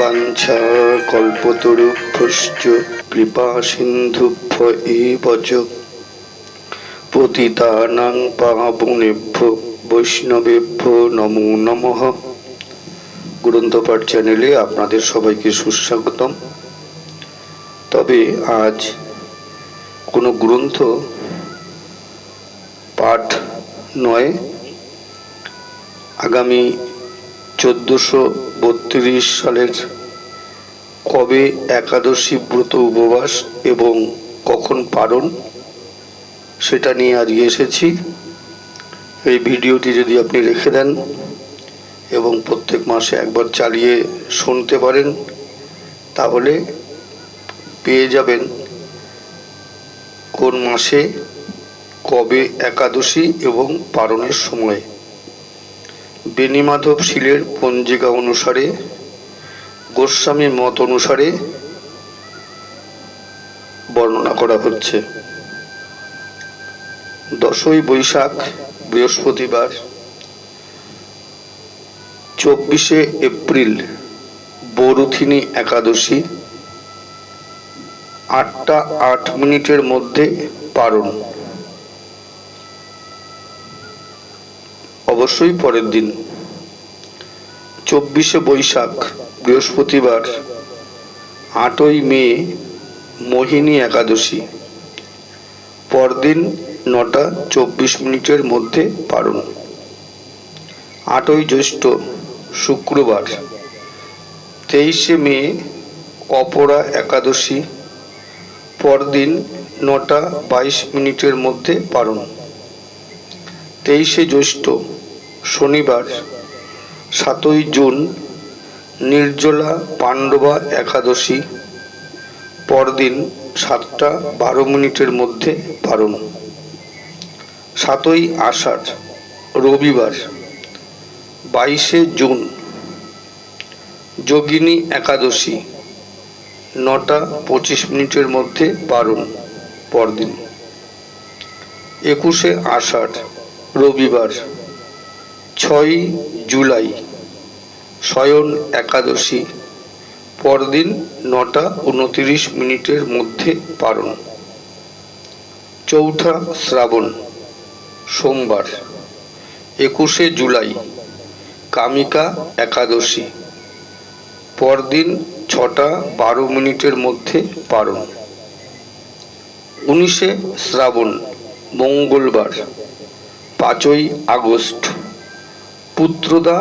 বাঞ্ছা কল্পতরুভ্যশ্চ কৃপা সিন্ধুভ্য এব চ পতিতানাং পাবনেভ্য বৈষ্ণবেভ্য নমো নমঃ। গ্রন্থপাঠ চ্যানেলে আপনাদের সবাইকে সুস্বাগতম। তবে আজ কোনো গ্রন্থ, পাঠ নয়। আগামী চোদ্দোশো বত্রিশ সালের কবে একাদশী ব্রত উপবাস এবং কখন পালন, সেটা নিয়ে আজকে এসেছি। এই ভিডিওটি যদি আপনি রেখে দেন এবং প্রত্যেক মাসে একবার চালিয়ে শুনতে পারেন, তাহলে পেয়ে যাবেন কোন মাসে কবে একাদশী এবং পালনের সময়। বেণীমাধব শীলের পঞ্জিকা অনুসারে গোস্বামী মত অনুসারে বর্ণনা করা হচ্ছে। দশই বৈশাখ, বৃহস্পতিবার, চব্বিশে এপ্রিল, বরুথিনী একাদশী, আটটা আট মিনিটের মধ্যে পারণ অবশ্যই পরের দিন। চব্বিশে বৈশাখ, বৃহস্পতিবার, আটই মে, মোহিনী একাদশী। পরদিন নটা চব্বিশ মিনিটের মধ্যে পারণ আটই জ্যৈষ্ঠ, শুক্রবার, তেইশে মে, অপরা একাদশী। পরদিন নটা বাইশ মিনিটের মধ্যে পারণ তেইশে জ্যৈষ্ঠ শনিবার, সাতই জুন, নির্জলা পাণ্ডবা একাদশী, পরদিন সাতটা বারো মিনিটের মধ্যে পারণ সাতই আষাঢ়, রবিবার, বাইশে জুন, যোগিনী একাদশী, নটা পঁচিশ মিনিটের মধ্যে পারণ পরদিন। একুশে আষাঢ়, রবিবার ছয়ই জুলাই, শয়ন একাদশী, পরদিন নটা উনতিরিশ মিনিটের মধ্যে পারণ চৌঠা শ্রাবণ, সোমবার, একুশে জুলাই, কামিকা একাদশী, পরদিন ছটা বারো মিনিটের মধ্যে পারণ উনিশে শ্রাবণ, মঙ্গলবার, পাঁচই আগস্ট। পুত্রদা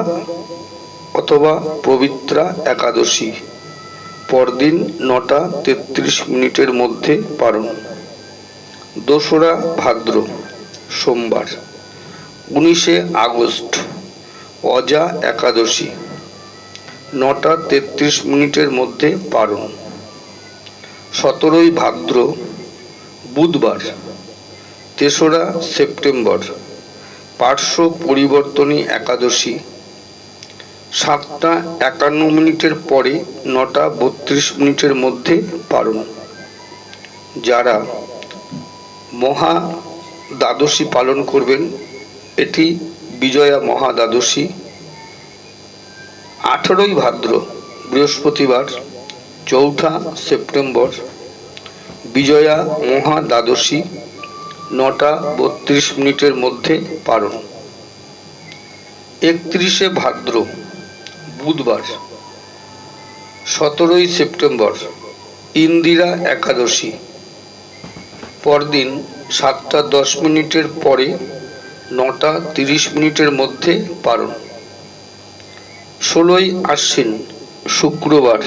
অথবা পবিত্রা একাদশী। পরদিন নটা তেত্রিশ মিনিটের মধ্যে পারণ দোসরা ভাদ্র, সোমবার, উনিশে আগস্ট, অজা একাদশী। নটা তেত্রিশ মিনিটের মধ্যে পারণ সতেরোই ভাদ্র, বুধবার, তেসরা সেপ্টেম্বর পার্শ্ব পরিবর্তনী একাদশী। সাতটা একান্ন মিনিটের পরে নটা বত্রিশ মিনিটের মধ্যে পারণ যারা মহা দ্বাদশী পালন করবেন, এটি বিজয়া মহা দ্বাদশী। আঠেরোই ভাদ্র, বৃহস্পতিবার, চৌঠা সেপ্টেম্বর, বিজয়া মহা দ্বাদশী। নটা বত্রিশ মিনিটের মধ্যে পারণ একত্রিশে ভাদ্র, বুধবার, সতেরোই সেপ্টেম্বর, ইন্দিরা একাদশী। পরদিন সাতটা দশ মিনিটের পরে নটা তিরিশ মিনিটের মধ্যে পারণ ষোলোই আশ্বিন, শুক্রবার,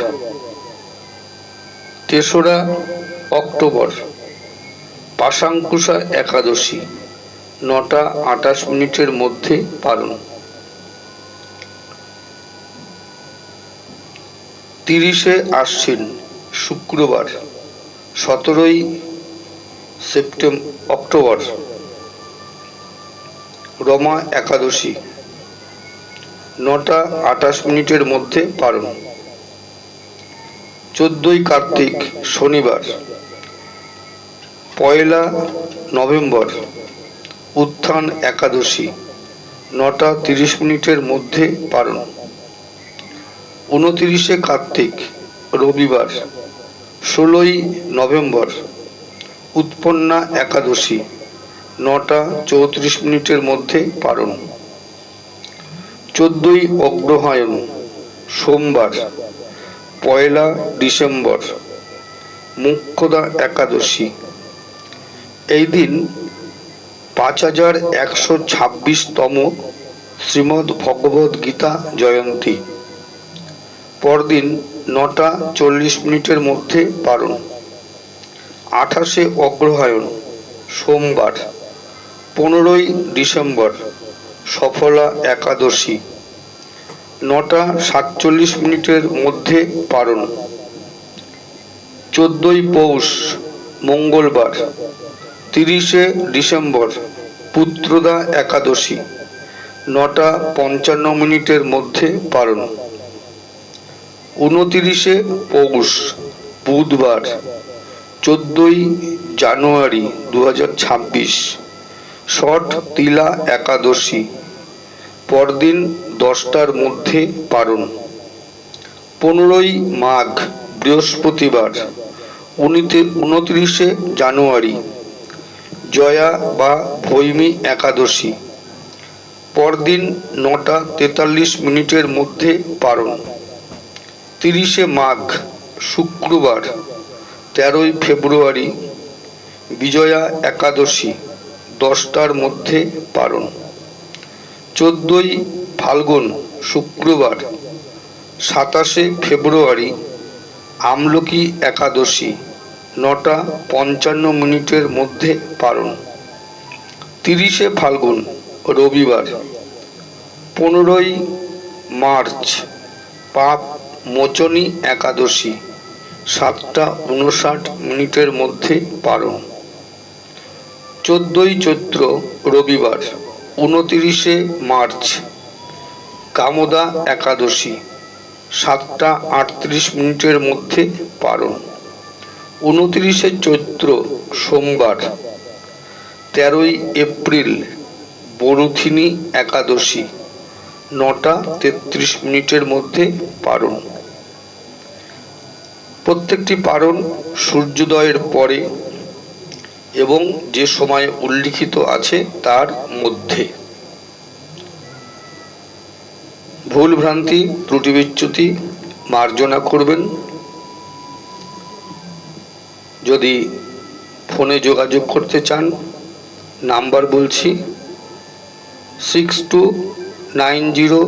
তেসরা অক্টোবর পাশাঙ্কুশা একাদশী, নটা আটাশ মিনিটের মধ্যে পালন। তিরিশে আশ্বিন, শুক্রবার, সতেরোই সেপ্টেম্বর অক্টোবর। রমা একাদশী, নটা আটাশ মিনিটের মধ্যে পালন। চোদ্দই কার্তিক, শনিবার পয়লা নভেম্বর, উত্থান একাদশী, নটা তিরিশ মিনিটের মধ্যে পালন। উনতিরিশে কার্তিক, রবিবার, ষোলোই নভেম্বর, উৎপন্না একাদশী, নটা চৌত্রিশ মিনিটের মধ্যে পালন। চোদ্দই অগ্রহায়ণ, সোমবার, পয়লা ডিসেম্বর, মুখ্যদা একাদশী। এই দিন পাঁচ হাজার একশো ছাব্বিশতম শ্রীমদ্ ভগবদ গীতা জয়ন্তী। পরদিন নটা চল্লিশ মিনিটের মধ্যে পালন। আঠাশে অগ্রহায়ণ, সোমবার, পনেরোই ডিসেম্বর, সফলা একাদশী। নটা সাতচল্লিশ মিনিটের মধ্যে পালন। চোদ্দই পৌষ, মঙ্গলবার তিরিশে ডিসেম্বর, পুত্রদা একাদশী, নটা পঞ্চান্ন মিনিটের মধ্যে পালন। উনতিরিশে পৌষ, বুধবার, চোদ্দই জানুয়ারি দু হাজার ছাব্বিশ, ষট তিলা একাদশী, পরদিন দশটার মধ্যে পালন। পনেরোই মাঘ, বৃহস্পতিবার, উনিতে উনত্রিশে জানুয়ারি জয়া বা ভৈমী একাদশী। পরদিন নটা তেতাল্লিশ মিনিটের মধ্যে পালন। তিরিশে মাঘ, শুক্রবার, তেরোই ফেব্রুয়ারি, বিজয়া একাদশী, দশটার মধ্যে পালন। চোদ্দই ফাল্গুন, শুক্রবার, সাতাশে ফেব্রুয়ারি, আমলকি একাদশী। নটা পঞ্চান্ন মিনিটের মধ্যে পালন। তিরিশে ফাল্গুন, রবিবার। পনেরোই মার্চ, পাপ মোচনী একাদশী, সাতটা উনষাট মিনিটের মধ্যে পালন। চোদ্দই চৈত্র, রবিবার, উনতিরিশে মার্চ, কামদা একাদশী, সাতটা আটত্রিশ মিনিটের মধ্যে পালন। উনতিরিশে চৈত্র সোমবার, তেরোই এপ্রিল বরুথিনী একাদশী, নটা তেত্রিশ মিনিটের মধ্যে পারণ। প্রত্যেকটি পারণ সূর্যোদয়ের পরে এবং যে সময় উল্লিখিত আছে তার মধ্যে। ভুল ভ্রান্তি ত্রুটি বিচ্যুতি মার্জনা করবেন যদি ফোনে যোগাযোগ করতে চান, নাম্বার বলছি six two nine zero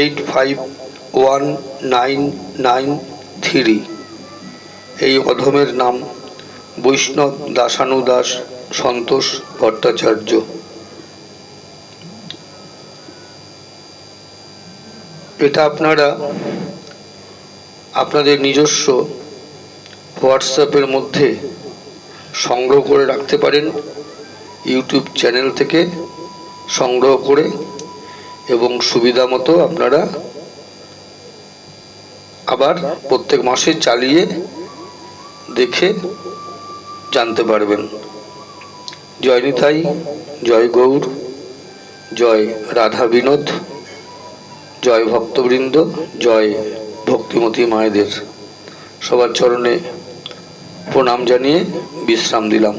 eight five one nine nine three এই অধমের নাম বৈষ্ণব দাসানু দাস সন্তোষ ভট্টাচার্য। এটা আপনারা, আপনাদের নিজস্ব হোয়াটসঅ্যাপের মধ্যে সংগ্রহ করে রাখতে পারেন, ইউটিউব চ্যানেল থেকে সংগ্রহ করে এবং সুবিধা মতো আপনারা আবার প্রত্যেক মাসে চালিয়ে দেখে জানতে পারবেন। জয় নিতাই, জয় গৌর, জয় রাধা বিনোদ, জয় ভক্তবৃন্দ, জয় ভক্তিমতী মায়েদের। সবার চরণে প্রণাম জানিয়ে বিশ্রাম দিলাম।